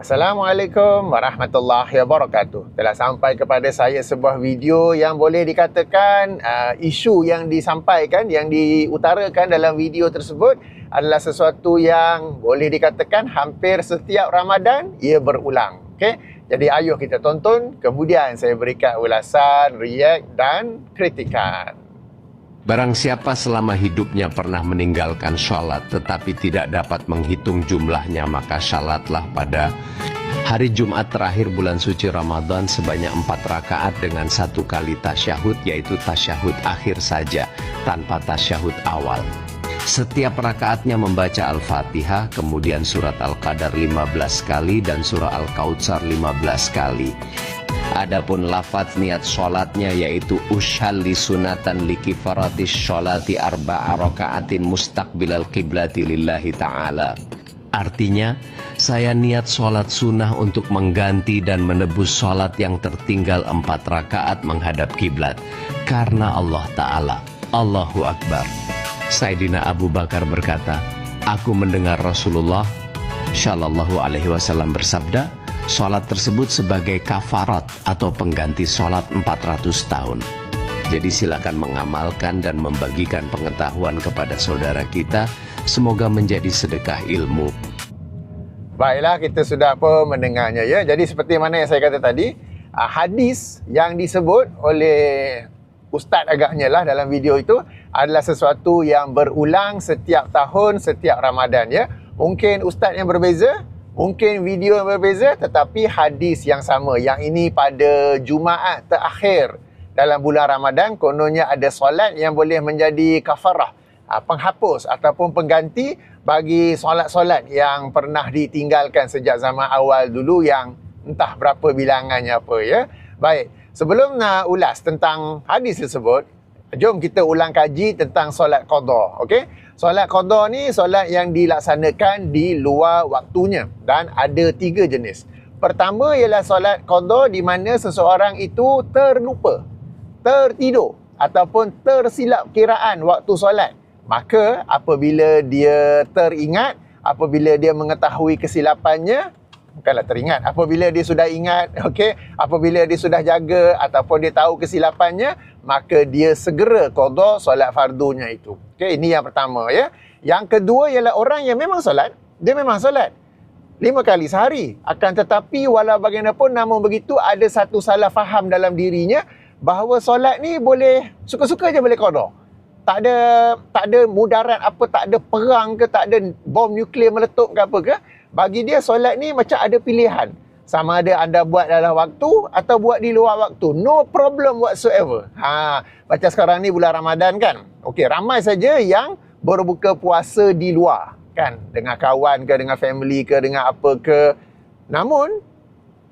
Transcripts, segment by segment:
Assalamualaikum warahmatullahi wabarakatuh. Telah sampai kepada saya sebuah video yang boleh dikatakan uh, isu yang disampaikan, yang diutarakan dalam video tersebut adalah sesuatu yang boleh dikatakan hampir setiap Ramadan ia berulang. Okay? Jadi ayuh kita tonton, kemudian saya berikan ulasan, react dan kritikan. Barang siapa selama hidupnya pernah meninggalkan sholat tetapi tidak dapat menghitung jumlahnya maka sholatlah pada hari Jumat terakhir bulan suci Ramadan sebanyak empat rakaat dengan satu kali tasyahud yaitu tasyahud akhir saja tanpa tasyahud awal. Setiap rakaatnya membaca Al-Fatihah, kemudian surat Al-Qadar 15 kali dan surah Al-Kautsar 15 kali. Adapun lafaz niat sholatnya yaitu ushalli sunatan li kifaratis sholati arba'a raka'atin mustaqbilal qiblati lillahi ta'ala. Artinya, saya niat sholat sunnah untuk mengganti dan menebus sholat yang tertinggal empat rakaat menghadap kiblat. Karena Allah Ta'ala. Allahu Akbar. Sayyidina Abu Bakar berkata, Aku mendengar Rasulullah Shallallahu Alaihi Wasallam bersabda, Sholat tersebut sebagai kafarat atau pengganti sholat 400 tahun. Jadi silakan mengamalkan dan membagikan pengetahuan kepada saudara kita. Semoga menjadi sedekah ilmu. Baiklah, kita sudah apa mendengarnya ya. Jadi seperti mana yang saya kata tadi, ah, hadis yang disebut oleh ustaz agaknya lah dalam video itu adalah sesuatu yang berulang setiap tahun, setiap Ramadan ya. Mungkin ustaz yang berbeza, mungkin video yang berbeza tetapi hadis yang sama. Yang ini pada Jumaat terakhir dalam bulan Ramadan kononnya ada solat yang boleh menjadi kafarah, ah, penghapus ataupun pengganti bagi solat-solat yang pernah ditinggalkan sejak zaman awal dulu yang entah berapa bilangannya apa ya. Baik, sebelum nak ulas tentang hadis tersebut, jom kita ulang kaji tentang solat qada, okey? Solat qada ni solat yang dilaksanakan di luar waktunya dan ada tiga jenis. Pertama ialah solat qada di mana seseorang itu terlupa, tertidur ataupun tersilap kiraan waktu solat. Maka apabila dia teringat, apabila dia mengetahui kesilapannya, bukanlah teringat, apabila dia sudah ingat, okey, apabila dia sudah jaga ataupun dia tahu kesilapannya, maka dia segera qada solat fardunya itu. Okey, ini yang pertama ya. Yang kedua ialah orang yang memang solat, dia memang solat. Lima kali sehari. Akan tetapi walau bagaimanapun namun begitu ada satu salah faham dalam dirinya bahawa solat ni boleh suka-suka je boleh qada tak ada tak ada mudarat apa tak ada perang ke tak ada bom nuklear meletup ke apa ke bagi dia solat ni macam ada pilihan sama ada anda buat dalam waktu atau buat di luar waktu no problem whatsoever ha macam sekarang ni bulan Ramadan kan okey ramai saja yang berbuka puasa di luar kan dengan kawan ke dengan family ke dengan apa ke namun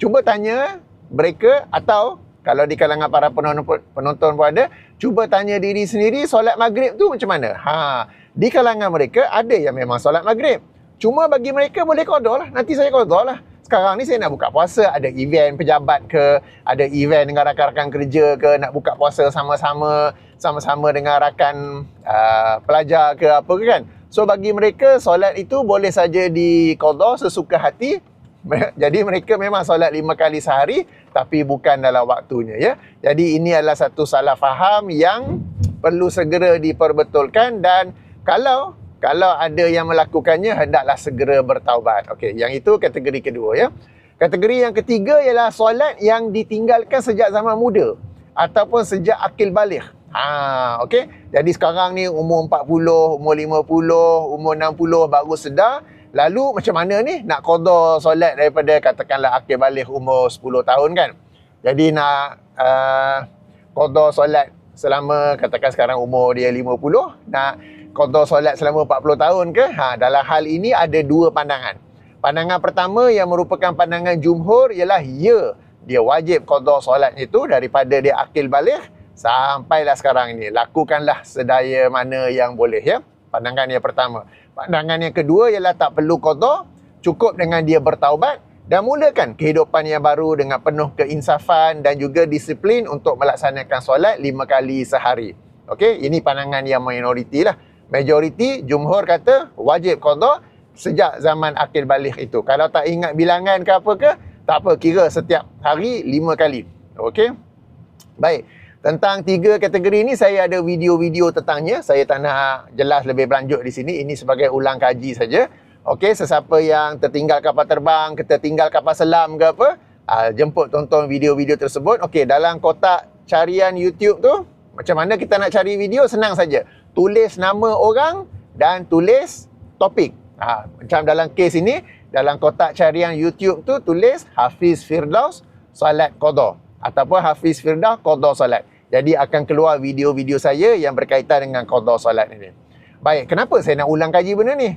cuba tanya mereka atau kalau di kalangan para penonton, penonton pun ada, cuba tanya diri sendiri solat maghrib tu macam mana? Ha, di kalangan mereka ada yang memang solat maghrib. Cuma bagi mereka boleh qada lah. Nanti saya qada lah. Sekarang ni saya nak buka puasa, ada event pejabat ke, ada event dengan rakan-rakan kerja ke, nak buka puasa sama-sama, sama-sama dengan rakan uh, pelajar ke apa ke kan. So bagi mereka solat itu boleh saja di qada sesuka hati. Jadi mereka memang solat lima kali sehari tapi bukan dalam waktunya ya. Jadi ini adalah satu salah faham yang perlu segera diperbetulkan dan kalau kalau ada yang melakukannya hendaklah segera bertaubat. Okey, yang itu kategori kedua ya. Kategori yang ketiga ialah solat yang ditinggalkan sejak zaman muda ataupun sejak akil balik. Ha, okey. Jadi sekarang ni umur 40, umur 50, umur 60 baru sedar Lalu macam mana ni nak qada solat daripada katakanlah akhir balik umur 10 tahun kan. Jadi nak uh, qada solat selama katakan sekarang umur dia 50, nak qada solat selama 40 tahun ke? Ha dalam hal ini ada dua pandangan. Pandangan pertama yang merupakan pandangan jumhur ialah ya, dia wajib qada solat itu daripada dia akil balik sampailah sekarang ini. Lakukanlah sedaya mana yang boleh ya. Pandangan yang pertama. Pandangan yang kedua ialah tak perlu qada, cukup dengan dia bertaubat dan mulakan kehidupan yang baru dengan penuh keinsafan dan juga disiplin untuk melaksanakan solat lima kali sehari. Okey, ini pandangan yang minoriti lah. Majoriti, jumhur kata wajib qada sejak zaman akil balik itu. Kalau tak ingat bilangan ke apa ke, tak apa, kira setiap hari lima kali. Okey? Baik. Tentang tiga kategori ini saya ada video-video tentangnya. Saya tak nak jelas lebih berlanjut di sini. Ini sebagai ulang kaji saja. Okey, sesiapa yang tertinggal kapal terbang, tertinggal kapal selam ke apa, uh, jemput tonton video-video tersebut. Okey, dalam kotak carian YouTube tu, macam mana kita nak cari video? Senang saja. Tulis nama orang dan tulis topik. Ha, macam dalam kes ini, dalam kotak carian YouTube tu tulis Hafiz Firdaus Salat Qadha ataupun Hafiz Firdaus Qadha Salat. Jadi akan keluar video-video saya yang berkaitan dengan Qadha Salat ini. Baik, kenapa saya nak ulang kaji benda ni?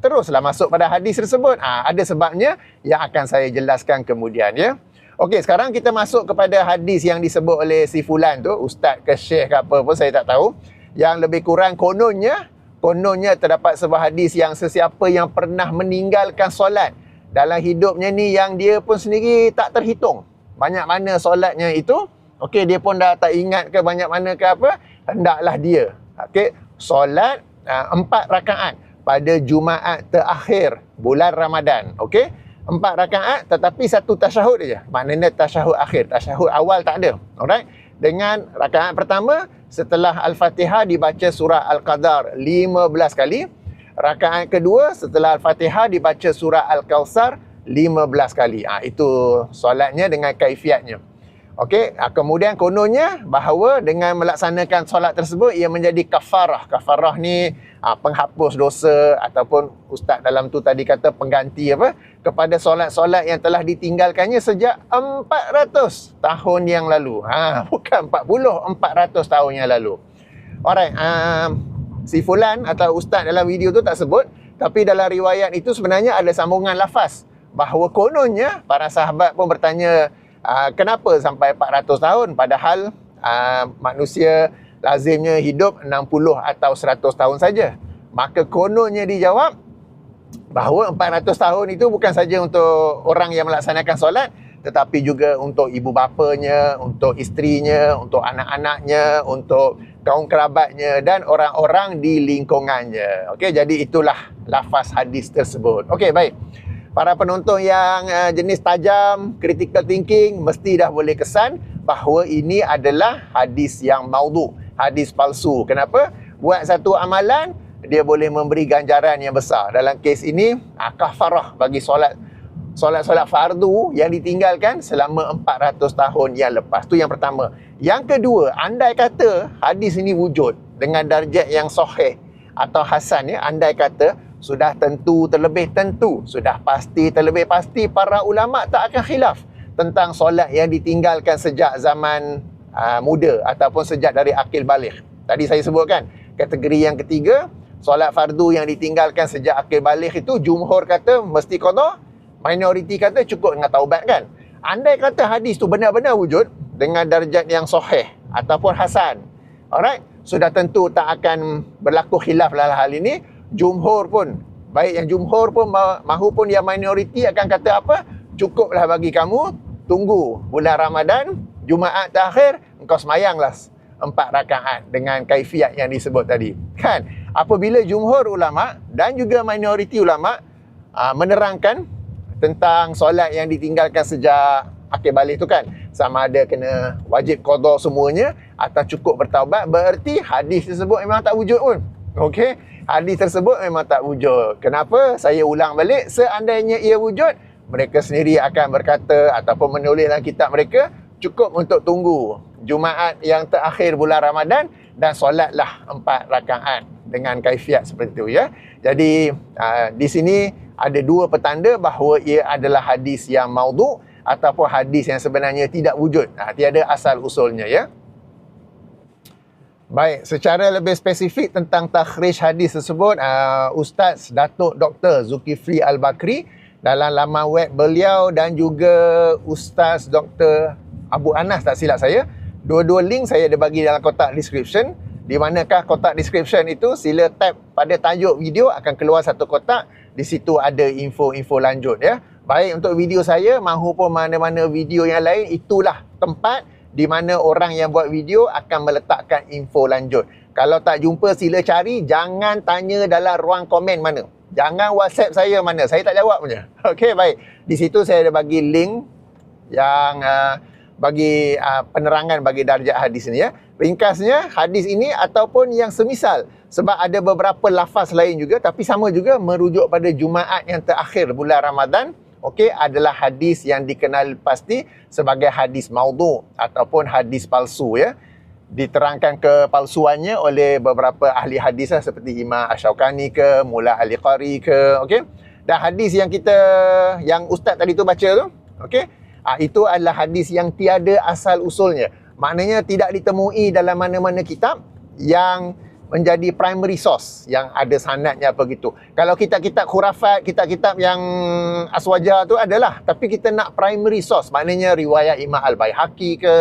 Teruslah masuk pada hadis tersebut. Ha, ada sebabnya yang akan saya jelaskan kemudian ya. Okey, sekarang kita masuk kepada hadis yang disebut oleh si fulan tu, ustaz ke syekh ke apa pun saya tak tahu. Yang lebih kurang kononnya kononnya terdapat sebuah hadis yang sesiapa yang pernah meninggalkan solat dalam hidupnya ni yang dia pun sendiri tak terhitung. Banyak mana solatnya itu okey dia pun dah tak ingat ke banyak mana ke apa hendaklah dia. Okey solat uh, empat rakaat pada Jumaat terakhir bulan Ramadan okey? Empat rakaat tetapi satu tasyahud saja maknanya tasyahud akhir. Tasyahud awal tak ada alright dengan rakaat pertama setelah Al-Fatihah dibaca surah Al-Qadar 15 kali. Rakaat kedua setelah Al-Fatihah dibaca surah Al-Kawsar 15 kali. Ha, itu solatnya dengan kaifiatnya. Okey, ha, kemudian kononnya bahawa dengan melaksanakan solat tersebut ia menjadi kafarah. Kafarah ni ha, penghapus dosa ataupun ustaz dalam tu tadi kata pengganti apa kepada solat-solat yang telah ditinggalkannya sejak 400 tahun yang lalu. Ha, bukan 40, 400 tahun yang lalu. Alright, um, si fulan atau ustaz dalam video tu tak sebut tapi dalam riwayat itu sebenarnya ada sambungan lafaz bahawa kononnya para sahabat pun bertanya uh, kenapa sampai 400 tahun padahal uh, manusia lazimnya hidup 60 atau 100 tahun saja. Maka kononnya dijawab bahawa 400 tahun itu bukan saja untuk orang yang melaksanakan solat tetapi juga untuk ibu bapanya, untuk isterinya, untuk anak-anaknya, untuk kaum kerabatnya dan orang-orang di lingkungannya. Okey, jadi itulah lafaz hadis tersebut. Okey, baik para penonton yang uh, jenis tajam, critical thinking mesti dah boleh kesan bahawa ini adalah hadis yang maudhu, hadis palsu. Kenapa? Buat satu amalan dia boleh memberi ganjaran yang besar. Dalam kes ini, uh, kafarah bagi solat solat-solat fardu yang ditinggalkan selama 400 tahun yang lepas. Tu yang pertama. Yang kedua, andai kata hadis ini wujud dengan darjat yang sahih atau hasan ya, andai kata sudah tentu terlebih tentu sudah pasti terlebih pasti para ulama tak akan khilaf tentang solat yang ditinggalkan sejak zaman uh, muda ataupun sejak dari akil balik. Tadi saya sebutkan kategori yang ketiga solat fardu yang ditinggalkan sejak akil balik itu jumhur kata mesti qada minoriti kata cukup dengan taubat kan. Andai kata hadis tu benar-benar wujud dengan darjat yang sahih ataupun hasan alright sudah tentu tak akan berlaku khilaf dalam hal ini jumhur pun. Baik yang jumhur pun mahupun yang minoriti akan kata apa? Cukuplah bagi kamu tunggu bulan Ramadan Jumaat terakhir engkau semayanglah empat rakaat dengan kaifiat yang disebut tadi. Kan? Apabila jumhur ulama dan juga minoriti ulama aa, menerangkan tentang solat yang ditinggalkan sejak akhir balik tu kan. Sama ada kena wajib qada semuanya atau cukup bertaubat bererti hadis tersebut memang tak wujud pun. Okey hadis tersebut memang tak wujud. Kenapa? Saya ulang balik, seandainya ia wujud, mereka sendiri akan berkata ataupun menulis dalam kitab mereka, cukup untuk tunggu Jumaat yang terakhir bulan Ramadan dan solatlah empat rakaat dengan kaifiat seperti itu ya. Jadi uh, di sini ada dua petanda bahawa ia adalah hadis yang maudhu ataupun hadis yang sebenarnya tidak wujud. Nah, tiada asal usulnya ya. Baik, secara lebih spesifik tentang takhrij hadis tersebut, uh, Ustaz Datuk Dr. Zulkifli Al-Bakri dalam laman web beliau dan juga Ustaz Dr. Abu Anas tak silap saya, dua-dua link saya ada bagi dalam kotak description. Di manakah kotak description itu? Sila tap pada tajuk video akan keluar satu kotak. Di situ ada info-info lanjut ya. Baik untuk video saya mahupun mana-mana video yang lain itulah tempat di mana orang yang buat video akan meletakkan info lanjut. Kalau tak jumpa sila cari, jangan tanya dalam ruang komen mana. Jangan WhatsApp saya mana. Saya tak jawab punya. Okey, baik. Di situ saya ada bagi link yang uh, bagi uh, penerangan bagi darjat hadis ni ya. Ringkasnya hadis ini ataupun yang semisal sebab ada beberapa lafaz lain juga tapi sama juga merujuk pada Jumaat yang terakhir bulan Ramadan okey adalah hadis yang dikenal pasti sebagai hadis maudhu ataupun hadis palsu ya. Diterangkan kepalsuannya oleh beberapa ahli hadis lah, seperti Imam Asyaukani ke Mula Ali Qari ke okey. Dan hadis yang kita yang ustaz tadi tu baca tu okey ah, itu adalah hadis yang tiada asal usulnya maknanya tidak ditemui dalam mana-mana kitab yang menjadi primary source yang ada sanadnya begitu. Kalau kitab-kitab khurafat, kitab-kitab yang aswaja tu adalah, tapi kita nak primary source, maknanya riwayat Imam Al-Baihaqi ke,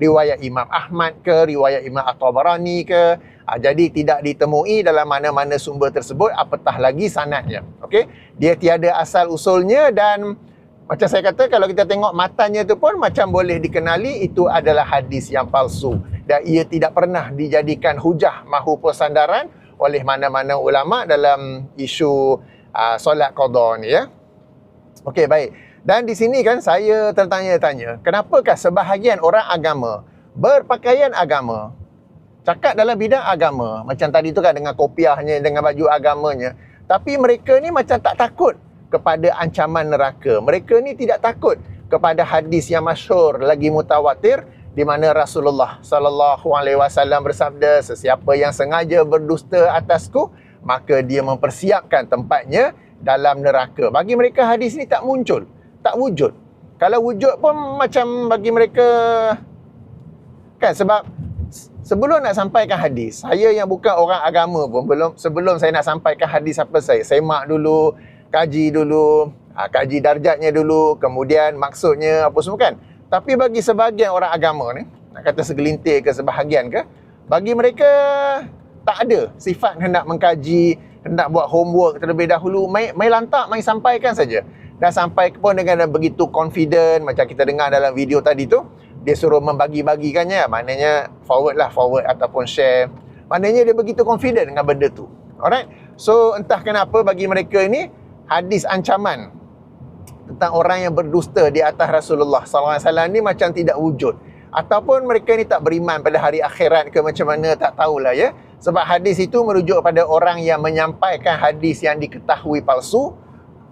riwayat Imam Ahmad ke, riwayat Imam At-Tabarani ke. Ha, jadi tidak ditemui dalam mana-mana sumber tersebut apatah lagi sanadnya. Okey? Dia tiada asal usulnya dan macam saya kata kalau kita tengok matanya tu pun macam boleh dikenali itu adalah hadis yang palsu dan ia tidak pernah dijadikan hujah mahu sandaran oleh mana-mana ulama dalam isu uh, solat qada ni ya. Okey baik. Dan di sini kan saya tertanya-tanya, kenapakah sebahagian orang agama berpakaian agama cakap dalam bidang agama macam tadi tu kan dengan kopiahnya dengan baju agamanya tapi mereka ni macam tak takut kepada ancaman neraka. Mereka ni tidak takut kepada hadis yang masyhur lagi mutawatir di mana Rasulullah sallallahu alaihi wasallam bersabda sesiapa yang sengaja berdusta atasku maka dia mempersiapkan tempatnya dalam neraka. Bagi mereka hadis ni tak muncul, tak wujud. Kalau wujud pun macam bagi mereka kan sebab sebelum nak sampaikan hadis, saya yang bukan orang agama pun belum sebelum saya nak sampaikan hadis apa saya semak dulu kaji dulu, ha, kaji darjatnya dulu, kemudian maksudnya apa semua kan. Tapi bagi sebahagian orang agama ni, nak kata segelintir ke sebahagian ke, bagi mereka tak ada sifat hendak mengkaji, hendak buat homework terlebih dahulu, mai mai lantak, mai sampaikan saja. Dan sampai pun dengan begitu confident macam kita dengar dalam video tadi tu, dia suruh membagi-bagikannya, maknanya forward lah, forward ataupun share. Maknanya dia begitu confident dengan benda tu. Alright? So entah kenapa bagi mereka ini hadis ancaman tentang orang yang berdusta di atas Rasulullah SAW ni macam tidak wujud. Ataupun mereka ni tak beriman pada hari akhirat ke macam mana tak tahulah ya. Sebab hadis itu merujuk pada orang yang menyampaikan hadis yang diketahui palsu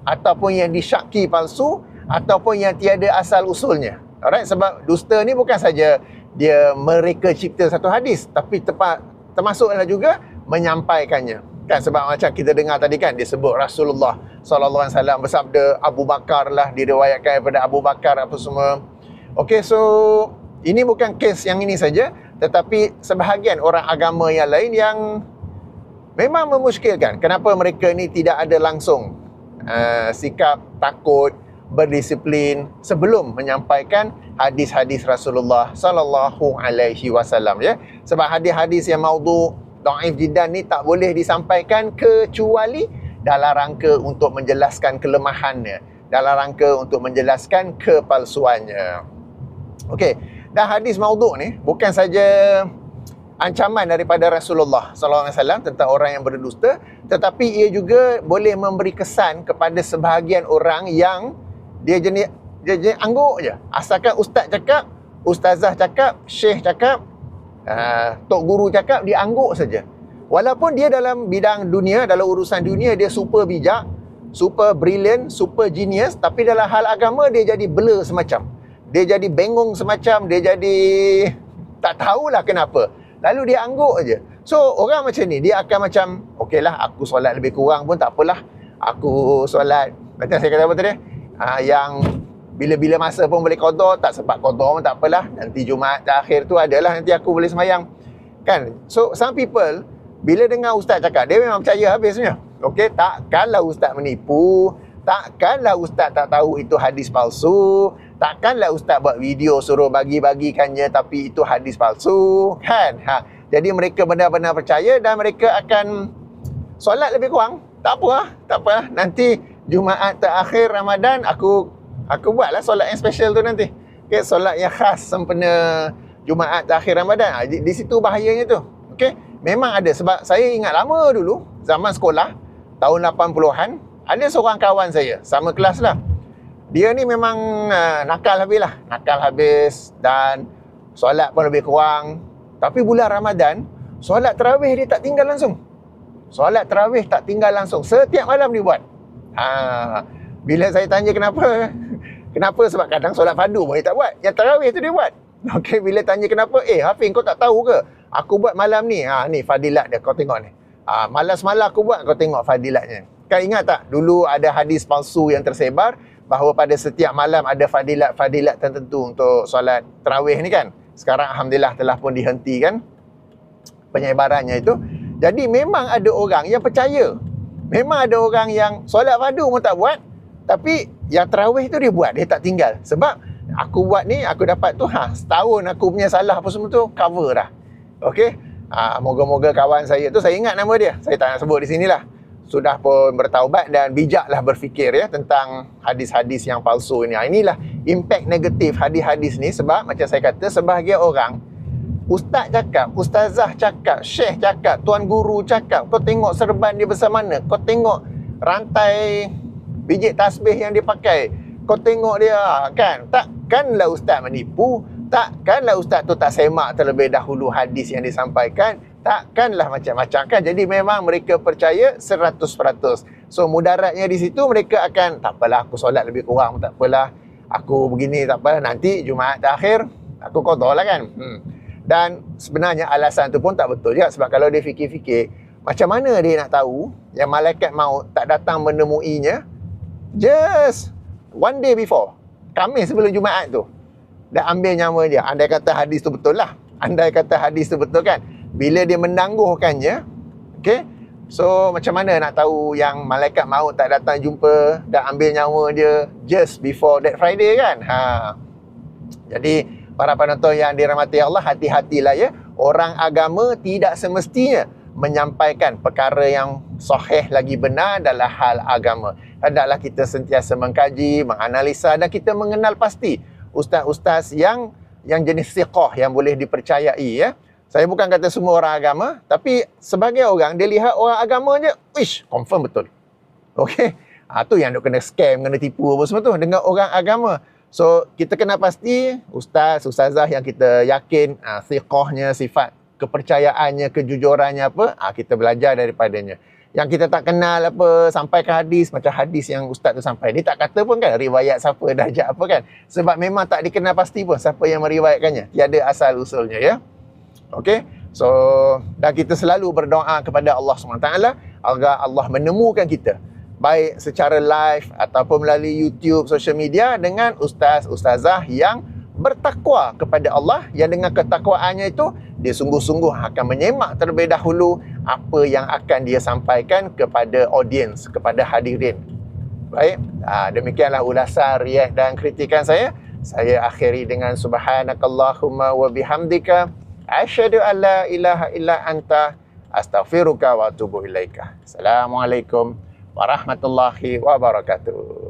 ataupun yang disyaki palsu ataupun yang tiada asal usulnya. Alright sebab dusta ni bukan saja dia mereka cipta satu hadis tapi tepat termasuklah juga menyampaikannya kan sebab macam kita dengar tadi kan dia sebut Rasulullah sallallahu alaihi wasallam bersabda Abu Bakar lah diriwayatkan daripada Abu Bakar apa semua. Okey so ini bukan kes yang ini saja tetapi sebahagian orang agama yang lain yang memang memuskilkan kenapa mereka ni tidak ada langsung uh, sikap takut berdisiplin sebelum menyampaikan hadis-hadis Rasulullah sallallahu alaihi wasallam ya. Sebab hadis-hadis yang maudhu dhaif jiddan ni tak boleh disampaikan kecuali dalam rangka untuk menjelaskan kelemahannya dalam rangka untuk menjelaskan kepalsuannya. Okey dan hadis maudhu ni bukan saja ancaman daripada Rasulullah wasallam tentang orang yang berdusta tetapi ia juga boleh memberi kesan kepada sebahagian orang yang dia jenis dia jenis angguk je. Asalkan ustaz cakap ustazah cakap syekh cakap uh, tok guru cakap dia angguk saja. Walaupun dia dalam bidang dunia dalam urusan dunia dia super bijak super brilliant super genius tapi dalam hal agama dia jadi blur semacam. Dia jadi bengong semacam dia jadi tak tahulah kenapa. Lalu dia angguk aja so orang macam ni dia akan macam okeylah aku solat lebih kurang pun tak apalah. Aku solat macam saya kata apa tadi? Uh, yang bila-bila masa pun boleh qada tak sempat qada pun tak apalah. Nanti Jumaat terakhir tu adalah nanti aku boleh semayang. Kan? So some people bila dengar ustaz cakap dia memang percaya habisnya okey takkanlah ustaz menipu. Takkanlah ustaz tak tahu itu hadis palsu. Takkanlah ustaz buat video suruh bagi-bagikannya tapi itu hadis palsu. Kan? Ha. Jadi mereka benar-benar percaya dan mereka akan solat lebih kurang. Tak apa tak apa nanti Jumaat terakhir Ramadan aku Aku buatlah solat yang special tu nanti. Okay, solat yang khas sempena Jumaat akhir Ramadan. Ha, di, di situ bahayanya tu. Okay. Memang ada sebab saya ingat lama dulu zaman sekolah tahun 80-an, ada seorang kawan saya, sama kelas lah. Dia ni memang uh, nakal habis lah. Nakal habis dan solat pun lebih kurang. Tapi bulan Ramadan, solat terawih dia tak tinggal langsung. Solat terawih tak tinggal langsung. Setiap malam dia buat. Ha, bila saya tanya kenapa, kenapa sebab kadang solat fardu pun dia tak buat. Yang terawih tu dia buat. Okey, bila tanya kenapa, eh Hafiz kau tak tahu ke? Aku buat malam ni. Ha, ni fadilat dia kau tengok ni. Ha, malam semalam aku buat kau tengok fadilatnya. Kau ingat tak dulu ada hadis palsu yang tersebar bahawa pada setiap malam ada fadilat-fadilat tertentu untuk solat terawih ni kan. Sekarang Alhamdulillah telah pun dihentikan penyebarannya itu. Jadi memang ada orang yang percaya. Memang ada orang yang solat fardu pun tak buat. Tapi yang terawih tu dia buat. Dia tak tinggal. Sebab aku buat ni, aku dapat tu, ha, setahun aku punya salah apa semua tu, cover dah. Okay? Ha, moga-moga kawan saya tu, saya ingat nama dia. Saya tak nak sebut di sinilah. Sudah pun bertaubat dan bijaklah berfikir ya tentang hadis-hadis yang palsu ini. Ha, inilah impact negatif hadis-hadis ni sebab macam saya kata sebahagian orang Ustaz cakap, ustazah cakap, syekh cakap, tuan guru cakap, kau tengok serban dia besar mana, kau tengok rantai biji tasbih yang dia pakai, kau tengok dia kan, takkanlah ustaz menipu, takkanlah ustaz tu tak semak terlebih dahulu hadis yang disampaikan, takkanlah macam-macam kan. Jadi memang mereka percaya 100%. So mudaratnya di situ mereka akan, tak apalah aku solat lebih kurang, tak apalah, aku begini, tak apalah, nanti Jumaat akhir, aku kotor lah kan. Hmm. Dan sebenarnya alasan tu pun tak betul juga sebab kalau dia fikir-fikir macam mana dia nak tahu yang malaikat maut tak datang menemuinya just one day before. Khamis sebelum Jumaat tu. Dah ambil nyawa dia. Andai kata hadis tu betul lah. Andai kata hadis tu betul kan. Bila dia menangguhkannya okay. So macam mana nak tahu yang malaikat maut tak datang jumpa dah ambil nyawa dia just before that Friday kan? Ha. Jadi para penonton yang dirahmati Allah, hati-hatilah ya. Orang agama tidak semestinya menyampaikan perkara yang sahih lagi benar dalam hal agama. Hendaklah kita sentiasa mengkaji, menganalisa dan kita mengenal pasti ustaz-ustaz yang yang jenis siqah yang boleh dipercayai ya. Saya bukan kata semua orang agama, tapi sebagai orang dia lihat orang agama je, wish, confirm betul. Okey. Ha, tu yang nak kena scam, kena tipu apa semua tu dengan orang agama. So kita kena pasti ustaz, ustazah yang kita yakin uh, siqahnya, sifat kepercayaannya, kejujurannya apa, uh, kita belajar daripadanya. Yang kita tak kenal apa, sampai ke hadis, macam hadis yang ustaz tu sampai. Dia tak kata pun kan riwayat siapa, dahjat apa kan. Sebab memang tak dikenal pasti pun siapa yang meriwayatkannya. Tiada asal usulnya ya. Okay. So, dan kita selalu berdoa kepada Allah SWT agar Allah menemukan kita baik secara live ataupun melalui YouTube, social media dengan ustaz ustazah yang bertakwa kepada Allah yang dengan ketakwaannya itu dia sungguh-sungguh akan menyemak terlebih dahulu apa yang akan dia sampaikan kepada audiens, kepada hadirin. Baik, ha, demikianlah ulasan riak dan kritikan saya. Saya akhiri dengan subhanakallahumma wa bihamdika asyhadu an la ilaha illa anta astaghfiruka wa atubu ilaika. Assalamualaikum warahmatullahi wabarakatuh.